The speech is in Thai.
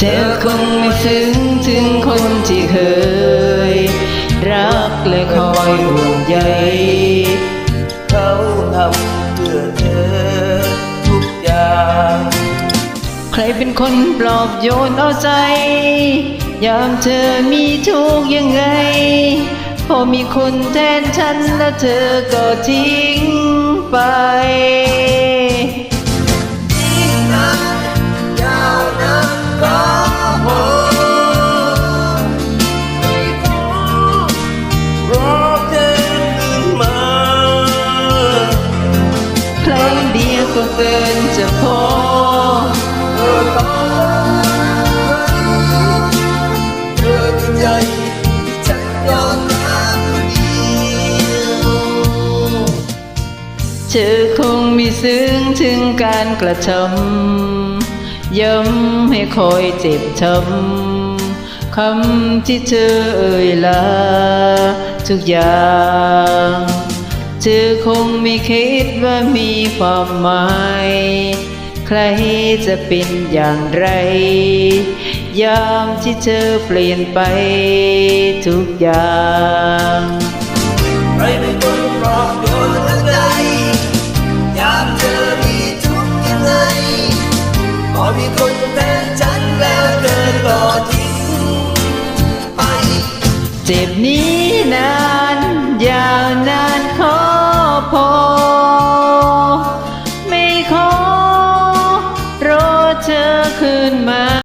ธอคงไม่ซึ้งถึงคนที่เคย รักและคอยห่วงใย เขาทำเพื่อเธอทุกอย่าง ใครเป็นคนปลอบโยนเอาใจ ยามเธอมีทุกข์ยังไง พอมีคนแทนฉันแล้วเธอก็ทิ้งไป ก็เกินจะพอเธอต้องเธอคือใจฉันยอมรับเดียวเธอคงมีซึ้งถึงการกระทำย้ำให้คอยเจ็บช้ำคำที่เธอเอ่ยลาทุกอย่าง เธอคงไม่คิดว่ามีความหมาย ใครจะเป็นอย่างไร ยามที่เธอเปลี่ยนไปทุกอย่างใครเป็นคนปลอบโยนหัวใจยามเธอมีทุกข์ยังไงพอมีคนแทนฉันแล้วเธอก็ทิ้งไป เจ็บนี้ เธอขึ้นมา